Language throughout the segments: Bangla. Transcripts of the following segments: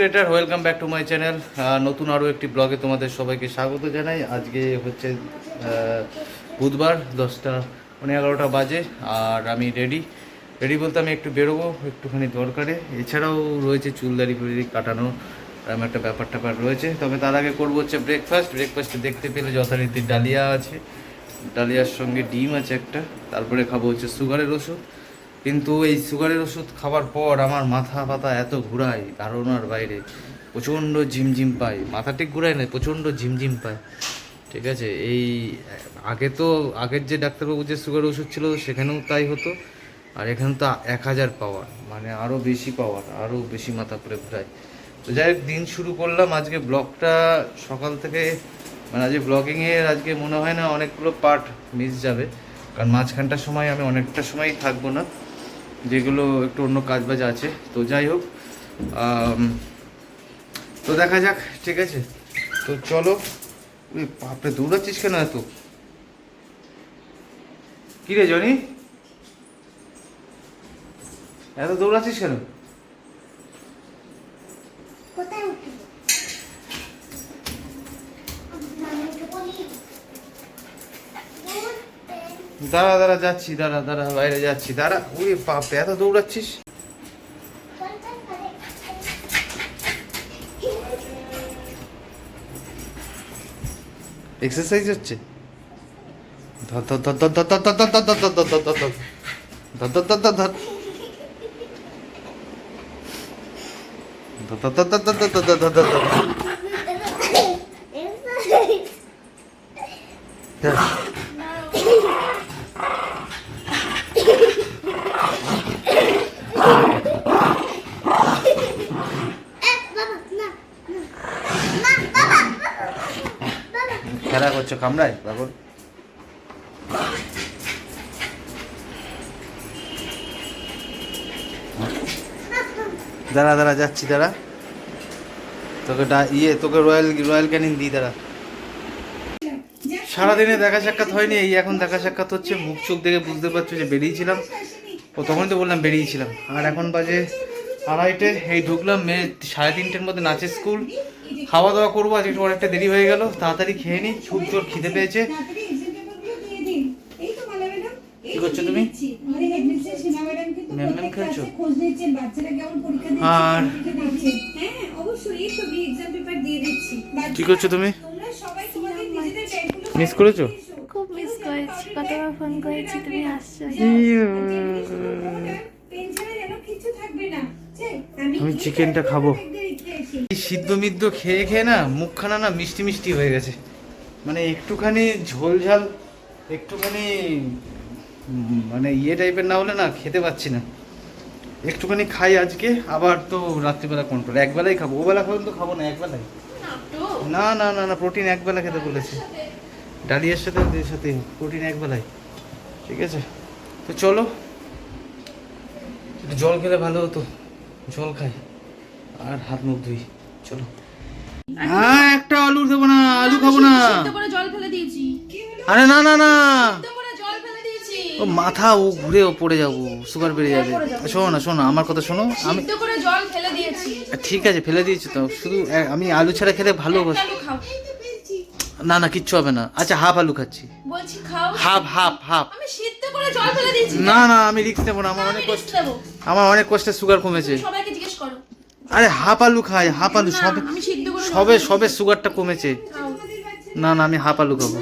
Creator welcome back to my channel নতুন আরও একটি ব্লগে তোমাদের সবাইকে স্বাগত জানাই। আজকে হচ্ছে বুধবার দশটা মানে এগারোটা বাজে, আর আমি রেডি রেডি বলতে আমি একটু বেরোবো, একটুখানি দরকারে। এছাড়াও রয়েছে চুলদারি ফুলদারি কাটানো এরকম একটা ব্যাপার ট্যাপার রয়েছে। তবে তার আগে করব হচ্ছে ব্রেকফাস্ট ব্রেকফাস্টে দেখতে পেলে যথারীতি ডালিয়া আছে। ডালিয়ার সঙ্গে ডিম আছে একটা। তারপরে খাব হচ্ছে সুগারের ওষুধ। কিন্তু এই সুগারের ওষুধ খাওয়ার পর আমার মাথা পাতা এত ঘুরায়, ধারণার বাইরে। প্রচণ্ড ঝিমঝিম পায়। মাথা ঠিক ঘুরায় না, প্রচণ্ড ঝিমঝিম পায়। ঠিক আছে, এই, আগে তো, আগের যে ডাক্তারবাবু যে সুগার ওষুধ ছিল সেখানেও তাই হতো। আর এখানে তো এক হাজার পাওয়ার মানে আরও বেশি পাওয়ার আরও বেশি মাথা ঘুরায়। তো যাই দিন শুরু করলাম। আজকে ব্লগটা সকাল থেকে মানে আজকে ব্লগিংয়ের আজকে মনে হয় না অনেকগুলো পার্ট মিস যাবে। কারণ মাঝখানটার সময় আমি অনেকটা সময়ই থাকব না। যেগুলো একটু অন্য কাজ বাজ আছে। তো যাই হোক তো দেখা যাক, ঠিক আছে? তো চলো বাপরে, দৌড়াচ্ছিস কেন এত? কি রে, জনি? এত দৌড়াচ্ছিস কেন? দাঁড়া দাঁড়া যাচ্ছি দাঁড়া দাঁড়া বাইরে যাচ্ছি দাঁড়া ওরে বাপরে এত দৌড়াচ্ছিস এক্সারসাইজ হচ্ছে ধর ধর ধর ধর ধর ধর ধর ধর ধর ধর ধর ধর ধর ধর ধর ধর ধর ধর করছ কামড়ায় বাবর দাঁড়া দাঁড়া, যাচ্ছি, দাঁড়া। তোকে ইয়ে তোকে রয়্যাল রয়্যাল ক্যানিং দিই, দাঁড়া। সারাদিনে দেখা সাক্ষাৎ হয়নি, এই এখন দেখা সাক্ষাৎ হচ্ছে, মুখ চোখ দেখে বুঝতে পারছ যে বেরিয়েছিলাম। ও, তখনই তো বললাম বেরিয়েছিলাম। আর এখন বাজে আড়াইটে, এই ঢুকলাম, মেয়ে সাড়ে তিনটের মধ্যে নাচের স্কুল। খাওয়া দাওয়া করব আজকে একটু অনেকটা দেরি হয়ে গেল তাড়াতাড়ি খেয়ে নিই খুব জোর খিদে পেয়েছে। কি করছ তুমি? ম্যাম ম্যাম খেলছো? আর? কি করছ তুমি? মিস করেছ? খুব মিস করেছি কতবার ফোন করেছি তুমি আসছো আমি চিকেনটা খাব। সিদ্ধ মিদ্ধ খেয়ে খেয়ে না মুখখানা না মিষ্টি মিষ্টি হয়ে গেছে। মানে একটুখানি ঝোল ঝাল, একটুখানি মানে ইয়ে টাইপের না হলে না খেতে পাচ্ছি না। একটুখানি খাই আজকে, আবার তো রাত্রিবেলা কন্ট্রোল একবেলাই খাব, ওবেলা খাবেন তো খাব না, একবেলাই? না না না না প্রোটিন একবেলা খেতে বলেছে। ডালিয়ার সাথে সাথে প্রোটিন একবেলাই। ঠিক আছে? তো চলো। জল খেলে ভালো হতো। জল খাই। আর হাত মুখ ধুই। চলো। হ্যাঁ একটা আলু দেবো না আলু খাব না। জল ফেলে দিয়েছি। আরে না না না। সিদ্ধ করে জল ফেলে দিয়েছি। ও মাথা ও ঘুরে ও পড়ে যাব সুগার বেড়ে যাবে। শোনো না শোনো আমার কথা শোনো। আমি সিদ্ধ করে জল ফেলে দিয়েছি। ঠিক আছে ফেলে দিয়েছি তো। শুধু আমি আলু ছাড়া খেতে ভালো একটা না না কিচ্ছু হবে না। আচ্ছা হাফ আলু খাচ্ছি। Half half half. আমি সিদ্ধ করে জল ফেলে দিয়েছি। না না আমি রিক্স নেব না আমার অনেক কষ্ট আমার অনেক কষ্টে সুগার কমেছে। আরে হাফ আলু খাই হাফ আলু সবে সবে সবে সুগারটা কমেছে। না না আমি হাফ আলু খাব।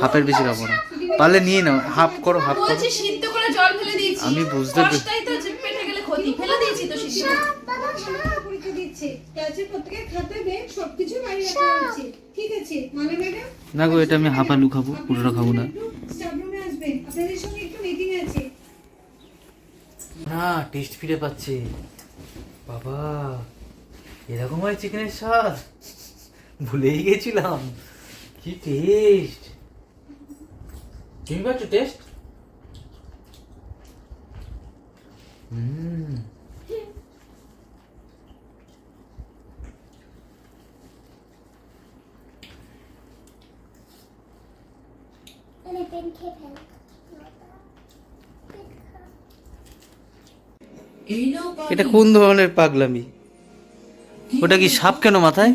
হাফের বেশি খাব না। পারলে নিয়ে নাও হাফ করো হাফ করো। আমি বুঝতে না গো এটা আমি হাফ আলু খাব পুরোটা খাব না। না টেস্ট ফিরে পাচ্ছে। বাবা এরকম হয় চিকেনের স্বাদ ভুলেই গেছিলাম কি টেস্ট তুমি পাচ্ছ টেস্ট হুম মানে পেন খেয়ে ফেল এটা কোন ধরনের পাগলামি? ওটা কি সাপ কেন মাথায়?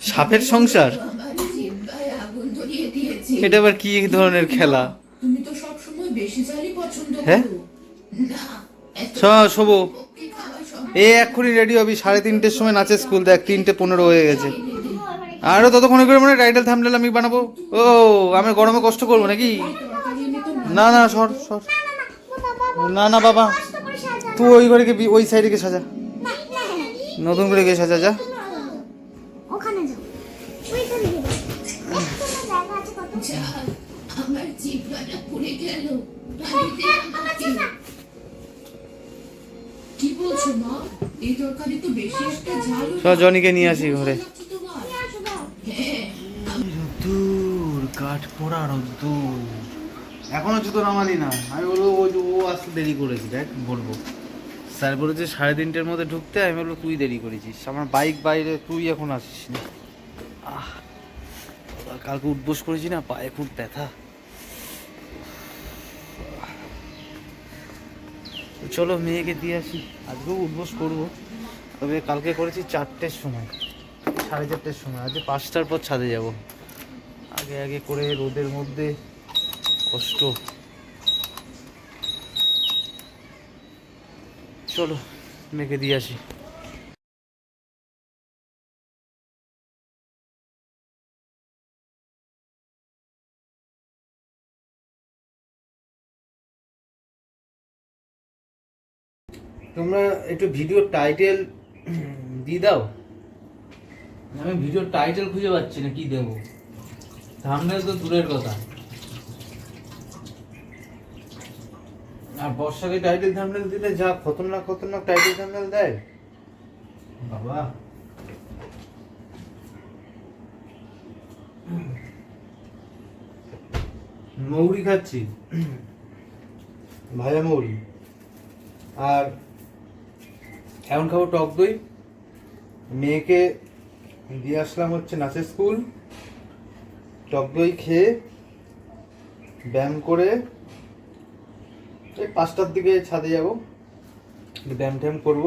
সাপের সংসার? এটা আবার কি ধরনের খেলা? তুমি তো সবসময় বেশি ঝালই পছন্দ হ্যাঁ? করো না এত শ- শোবো। পক্ষে খাওয়া সব এই এক্ষুনি রেডি হবি, সাড়ে তিনটের সময় নাচের স্কুল দেখ, তিনটে পনেরো হয়ে গেছে। আরও ততক্ষণ করে মানে টাইটেল থামলেল আমি বানাবো? ও, আমি গরমে কষ্ট করব নাকি? না না সর সর। না না বাবা। তুই ওই ঘরে গিয়ে বি- ওই সাইডে গিয়ে সাজা। নতুন করে গিয়ে সাজা যা। জনিকে নিয়ে আসি ঘরে। তোমার? আসো দাও হ্যাঁ। কাঠ পোড়া রোদ্দুর। এখনও জুতো নামালি না। আমি বলব, ও ও আসতে দেরি করেছি, দেখ, বলব। স্যার বলেছে সাড়ে তিনটের মধ্যে ঢুকতে, আমি বলব, তুই দেরি করেছিস। আমার বাইক বাইরে, তুই এখন আসিস না। আহ কালকে উঠবোস করেছি না, পায়ে খুব ব্যথা। চলো, মেয়েকে দিয়ে আসি। আজকেও উঠবোস করব, তবে কালকে করেছি চারটের সময়। সাড়ে চারটের সময়, আজকে পাঁচটার পর ছাদে যাব। আগে আগে করে রোদের মধ্যে কষ্ট। চলো মেয়েকে দিয়ে আসি। তোমরা একটু ভিডিও টাইটেল দিয়ে দাও। আমি ভিডিও টাইটেল খুঁজে পাচ্ছি না কি দেবো? থামনেল তো দূরের কথা। আর বর্ষাকে টাইটেল থামনেল দিলে যা খতরনাক খতরনাক টাইটেল থামনেল দেয়। বাবা। মৌরি খাচ্ছি। ভাজা মৌরি। আর এখন খাব টক দই। মেয়েকে দিয়ে আসলাম হচ্ছে নাচের স্কুল টক দই খেয়ে ব্যায়াম করে এই পাঁচটার দিকে ছাদে যাব। ব্যায়াম ট্যাম করব।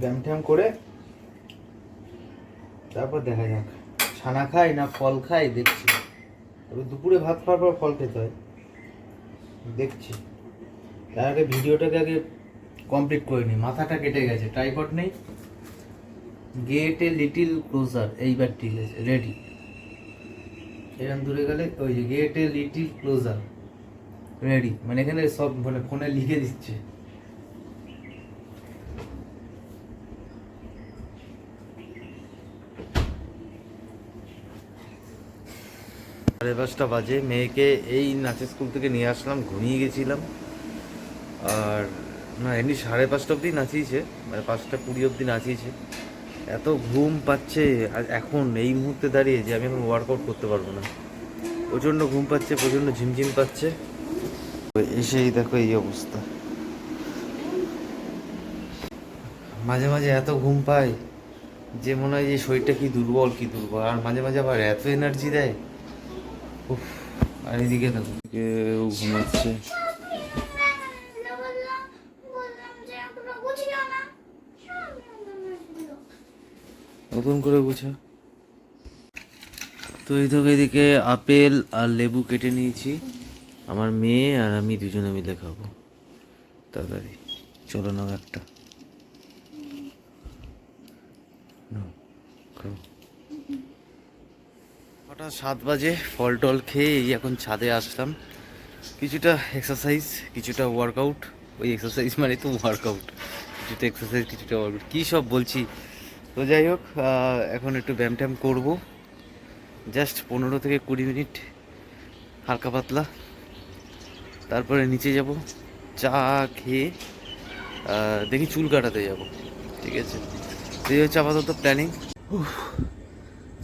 ব্যায়াম ট্যাম করে তারপর দেখা যাক। ছানা খাই না ফল খাই, দেখছি। তবে দুপুরে ভাত খাওয়ার পর ফল খেতে হয়। দেখছি। তার আগে ভিডিওটাকে আগে কমপ্লিট করে নি। মাথাটা কেটে গেছে। ট্রাইপড নেই। গেট এ লিটিল ক্লোজার এইবার ঠিক আছে। রেডি এরকম দূরে গেলে ওই যে get a little closer ready মানে এখানে সব মানে ফোনে লিখে দিচ্ছে। সাড়ে পাঁচটা বাজে, মেয়েকে এই নাচের স্কুল থেকে নিয়ে আসলাম, ঘুমিয়ে গেছিলাম। আর না, এমনি সাড়ে পাঁচটা অবধি নাচিয়েছে মানে পাঁচটা কুড়ি অবধি নাচিয়েছে। এত ঘুম পাচ্ছে, আর এখন এই মুহূর্তে দাঁড়িয়ে যে আমি এখন ওয়ার্কআউট করতে পারব না। প্রচণ্ড ঘুম পাচ্ছে, প্রচণ্ড ঝিমঝিম পাচ্ছে। এসেই দেখো এই অবস্থা। মাঝে মাঝে এত ঘুম পায় যে মনে হয় যে শরীরটা কি দুর্বল কি দুর্বল। আর মাঝে মাঝে আবার এত এনার্জি দেয়। আর এদিকে দেখো ঘুমাচ্ছে। নতুন করে গুছা। তো এই তো এদিকে আপেল আর লেবু কেটে নিয়েছি। আমার মেয়ে আর আমি দুজনে মিলে খাব। তাড়াতাড়ি, চলো নাও একটা। হঠাৎ সাত বাজে ফল টল খেয়ে এই এখন ছাদে আসলাম। কিছুটা এক্সারসাইজ কিছুটা ওয়ার্কআউট ওই এক্সারসাইজ মানে তো ওয়ার্কআউট কিছুটা এক্সারসাইজ কিছুটা ওয়ার্কআউট কী সব বলছি? তো যাই হোক এখন একটু ব্যায়াম ট্যাম করব। জাস্ট পনেরো থেকে কুড়ি মিনিট, হালকা পাতলা। তারপরে নিচে যাব, চা খেয়ে দেখি চুল কাটাতে যাব, ঠিক আছে? এই হচ্ছে আপাতত প্ল্যানিং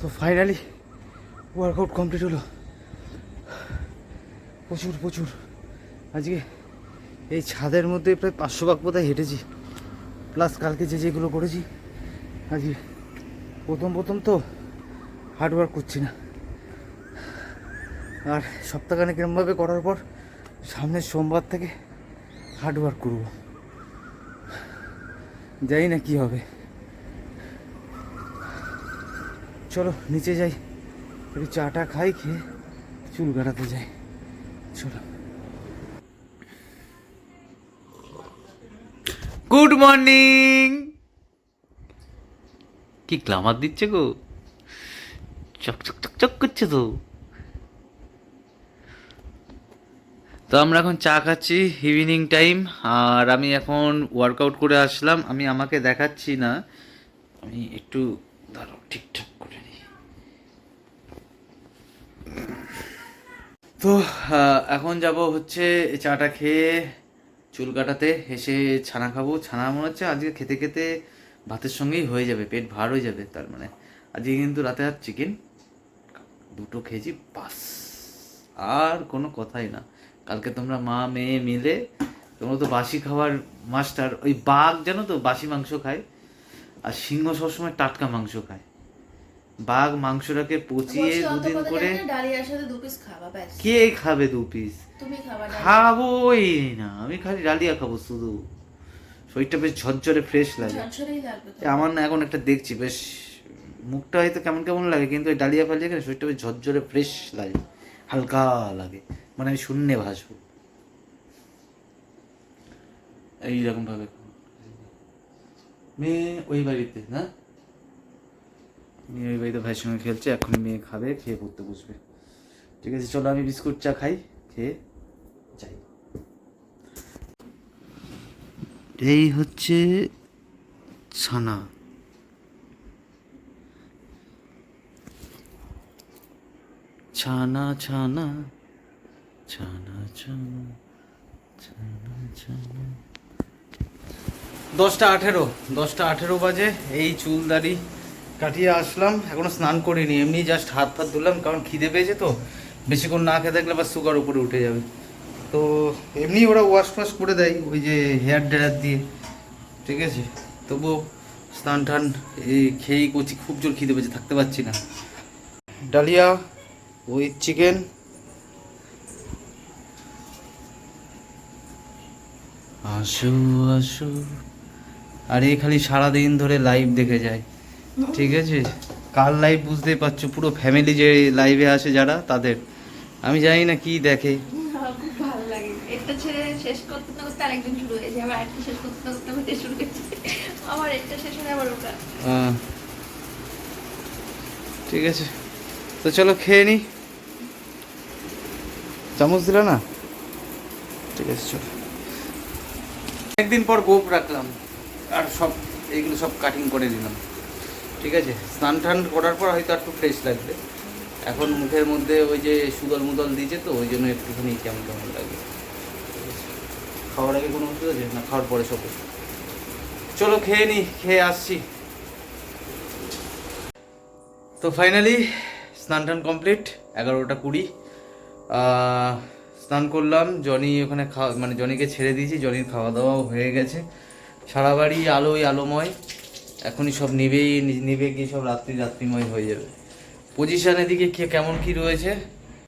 তো ফাইনালি ওয়ার্কআউট কমপ্লিট হলো। প্রচুর প্রচুর। আজকে এই ছাদের মধ্যে প্রায় পাঁচশো বাগ বোধহয় হেঁটেছি। প্লাস কালকে যে যেগুলো করেছি, আজকে প্রথম প্রথম তো হার্ড ওয়ার্ক করছি না। আর সপ্তাহখানেক এরমভাবে করার পর সামনের সোমবার থেকে হার্ড ওয়ার্ক করব। জানি না কি হবে। চলো, নিচে যাই। একটু চাটা খাই, খেয়ে চুল কাটাতে যাই। চলো। গুড মর্নিং কি গ্লামার দিচ্ছে গো? চক চক চক চক করছে তো। তো আমরা এখন চা খাচ্ছি ইভিনিং টাইম আর আমি এখন ওয়ার্কআউট করে আসলাম। আমি আমাকে দেখাচ্ছি না, আমি একটু ধরো ঠিকঠাক করে নিই। তো এখন যাব হচ্ছে চাটা খেয়ে চুল কাটাতে, এসে ছানা খাব। ছানা মনে হচ্ছে আজকে খেতে খেতে ভাতের সঙ্গেই হয়ে যাবে, পেট ভার হয়ে যাবে, তার মানে আজকে কিন্তু রাতে আর চিকেন দুটো খেয়েছি, বাস। আর কোনো কথাই না। কালকে তোমরা মা মেয়ে মিলে তোমরা তো বাসি খাওয়ার মাস্টার ওই বাঘ জানো তো বাসি মাংস খায় আর সিংহ সবসময় টাটকা মাংস খায়। বাঘ মাংসটাকে পচিয়ে দুদিন করে কে খাবে দু পিস খাবোই না আমি খালি ডালিয়া খাব শুধু। শরীরটা বেশ ঝরঝরে ফ্রেশ লাগে। আমার না এখন একটা দেখছি বেশ মুখটা হয়তো কেমন কেমন লাগে কিন্তু ওই ডালিয়া ফালিয়া শরীরটা বেশ ঝরঝরে ফ্রেশ লাগে। হালকা লাগে। মানে আমি শূন্যে ভাসবো। এইরকম ভাবে। মেয়ে ওই বাড়িতে না? মেয়ে ওই বাড়িতে ভাইয়ের সঙ্গে খেলছে এখন মেয়ে খাবে খেয়ে পড়তে বসবে। ঠিক আছে চলো আমি বিস্কুট চা খাই খেয়ে যাই। এই হচ্ছে ছানা। ছানা ছানা ছানা ছানা ছানা ছানা। দশটা আঠেরো দশটা আঠেরো বাজে, এই চুল দাড়ি কাটিয়ে আসলাম, এখনও স্নান করিনি, এমনি জাস্ট হাত ফাত ধুলাম, কারণ খিদে পেয়েছে তো, বেশিক্ষণ না খেতে থাকলে আবার সুগার উপরে উঠে যাবে। তো এমনি ওরা ওয়াশ ফোয়াশ করে দেয়, ওই যে হেয়ার ড্রায়ার দিয়ে, ঠিক আছে? তবুও স্নান টান এই খেয়েই করছি, খুব জোর খিদে পেয়েছে, থাকতে পারছি না। ডালিয়া উইথ চিকেন আসো আসো আর এই খালি সারাদিন ধরে লাইভ দেখে যায়। ঠিক আছে? কার লাইভ বুঝতেই পারছ? পুরো ফ্যামিলি যে লাইভে আসে যারা তাদের। আমি জানি না কি দেখে। আমার খুব ভালো লাগে। এটা ছেড়ে শেষ করতে না করতে আরেকদিন শুরু হয়ে যায়। আবার একটা শেষ করতে না করতে আবার এটা শুরু হয়েছে আমার এটা শেষ হলে আবার ওটা। আহ, ঠিক আছে। তো চলো খেয়ে নি। চামচ দিলে না? ঠিক আছে, চলো। একদিন পর গোপ রাখলাম আর সব, এইগুলো সব কাটিং করে দিলাম ঠিক আছে, স্নান টান করার পর হয়তো একটু ফ্রেশ লাগবে। এখন মুখের মধ্যে ওই যে সুদল মুদল দিয়েছে তো, ওই জন্য একটুখানি কেমন কেমন লাগে। খাওয়ার আগে কোনো ওষুধ আছে? না, খাওয়ার পরে সব চলো খেয়ে নি, খেয়ে আসছি। তো ফাইনালি স্নান টান কমপ্লিট এগারোটা কুড়ি। স্নান করলাম, জনি ওখানে খাওয়া মানে জনিকে ছেড়ে দিয়েছি, জনির খাওয়া দাওয়াও হয়ে গেছে। সারা বাড়ি আলোয় আলোময়, এখনই সব নিবেই নিবে গিয়ে সব রাত্রি রাত্রিময় হয়ে যাবে। পজিশন এদিকে কে, কেমন কি রয়েছে?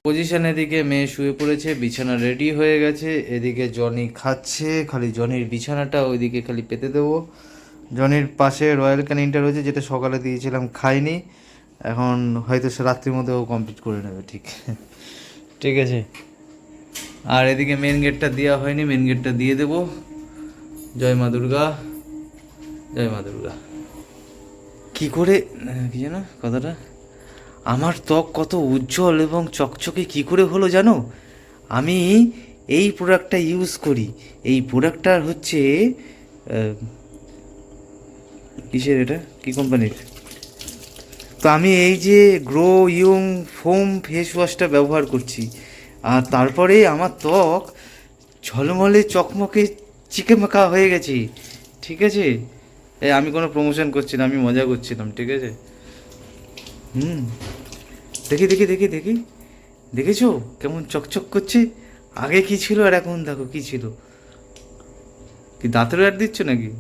পজিশন এদিকে মেয়ে শুয়ে পড়েছে, বিছানা রেডি হয়ে গেছে, এদিকে জনি খাচ্ছে, খালি জনির বিছানাটা ওইদিকে খালি পেতে দেবো। জনির পাশে রয়্যাল ক্যানিনটা রয়েছে, যেটা সকালে দিয়েছিলাম, খাইনি। এখন হয়তো সে রাত্রির মধ্যে ও কমপ্লিট করে নেবে, ঠিক। ঠিক আছে। আর এদিকে মেন গেটটা দেওয়া হয়নি মেন গেটটা দিয়ে দেবো। জয় মা দুর্গা। জয় মা দুর্গা। কি করে কি জানো কথাটা? আমার ত্বক কত উজ্জ্বল এবং চকচকে, কি করে হলো জানো? আমি এই প্রোডাক্টটা ইউজ করি। এই প্রোডাক্টটার হচ্ছে কিসের এটা? কি কোম্পানির তো আমি এই যে গ্রো, ইয়ং, ফোম ফেস ওয়াশটা ব্যবহার করছি। আর তারপরে আমার ত্বক ঝলমলে চকমকে চিকেমাকা হয়ে গেছে। ঠিক আছে? আমি কোনো প্রমোশন করছি না, আমি মজা করছিলাম, ঠিক আছে? হুম। দেখি দেখি দেখি দেখি। দেখেছ? কেমন চকচক করছে? আগে কি ছিল আর এখন দেখো কি ছিল। কি দাঁতের অ্যাড দিচ্ছ নাকি?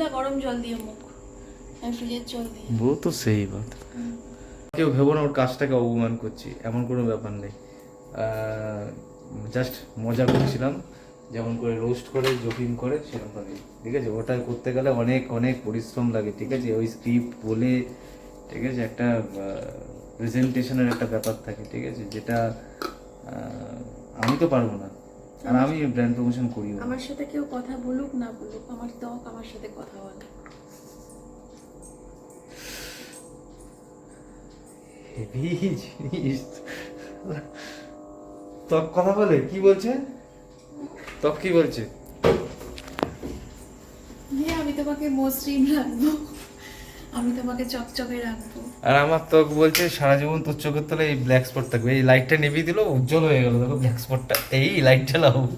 না গরম জল দিয়ে মুখ ফ্রিজের জল দিয়ে। বো তো সেই বাত কেউ ভেবো না ওর কাজটাকে অপমান করছি এমন কোনো ব্যাপার নেই। জাস্ট মজা করছিলাম যেমন করে রোস্ট করে জোকিং করে সেরকমভাবে ঠিক আছে? ওটা করতে গেলে অনেক অনেক পরিশ্রম লাগে ঠিক আছে? ওই স্ক্রিপ্ট বলে ঠিক আছে? একটা প্রেজেন্টেশনের একটা ব্যাপার থাকে ঠিক আছে? যেটা আমি তো পারব না। আর আমি ব্র্যান্ড প্রমোশন করি আমার সাথে কেউ কথা বলুক না বলুক আমার ত্বক আমার সাথে কথা বলে। হেভি জিনিস। ত্বক কথা বলে কি বলছে? ত্বক কি বলছে? হ্যাঁ আমি তোমাকে মসৃণ রাখব। আমি তোমাকে চকচকে রাখব। আর আমার ত্বক বলছে সারা জীবন তোর চোখের তলে এই ব্ল্যাক স্পট থাকবে। এই লাইটটা নেভিয়ে দিল উজ্জ্বল হয়ে গেল। দেখো ব্ল্যাক স্পটটা এই লাইটটা লাও।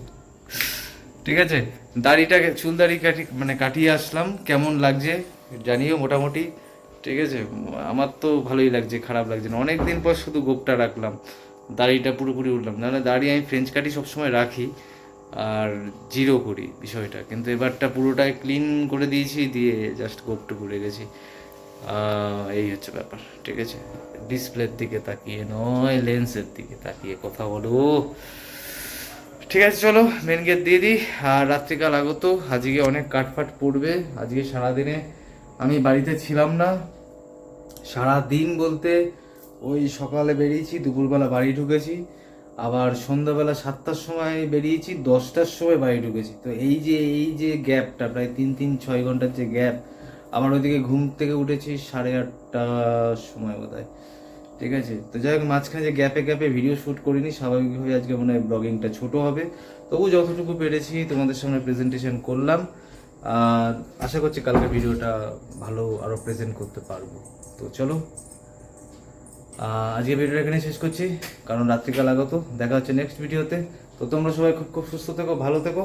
ঠিক আছে? দাড়িটাকে চুল দাড়ি কাটি মানে কাটিয়ে আসলাম। কেমন লাগছে জানিও মোটামুটি। ঠিক আছে? আমার তো ভালোই লাগছে খারাপ লাগছে না। অনেক দিন পর শুধু গোপটা রাখলাম। দাড়িটা পুরোপুরি উঠলাম নাহলে দাড়ি আমি ফ্রেঞ্চ কাটি সবসময় রাখি। আর জিরো করি বিষয়টা। কিন্তু এবারটা পুরোটাই ক্লিন করে দিয়েছি দিয়ে জাস্ট গোপটুকু রেখেছি। আহ, এই হচ্ছে ব্যাপার, ঠিক আছে? ডিসপ্লের দিকে তাকিয়ে নয় লেন্সের দিকে তাকিয়ে কথা বলো। ঠিক আছে, চলো মেন গেট দিয়ে দিই। আর রাত্রিকাল আগত, আজকে অনেক কাঠফাট পড়বে। আজকে সারাদিনে আমি বাড়িতে ছিলাম না। সারা দিন বলতে ওই সকালে বেরিয়েছি, দুপুরবেলা বাড়ি ঢুকেছি। আবার সন্ধ্যাবেলা সাতটার সময় বেরিয়েছি, দশটার সময় বাড়ি ঢুকেছি। তো এই যে এই যে গ্যাপটা প্রায় তিন তিন, ছয় ঘণ্টার যে গ্যাপ আমার ওইদিকে ঘুম থেকে উঠেছি সাড়ে আটটার সময় বোধ ঠিক আছে? তো যাই হোক, মাঝখানে যে গ্যাপে গ্যাপে ভিডিও শ্যুট করিনি স্বাভাবিকভাবে আজকে মনে হয় ব্লগিংটা ছোটো হবে। তবু যতটুকু পেরেছি তোমাদের সামনে প্রেজেন্টেশন করলাম। আর আশা করছি কালকে ভিডিওটা ভালো আরও প্রেজেন্ট করতে পারব। তো চলো। আজকে ভিডিওটা এখানে শেষ করছি। কারণ রাত্রিকাল আগত। দেখা হচ্ছে নেক্সট ভিডিওতে তো তোমরা সবাই খুব খুব সুস্থ থেকো, ভালো থেকো।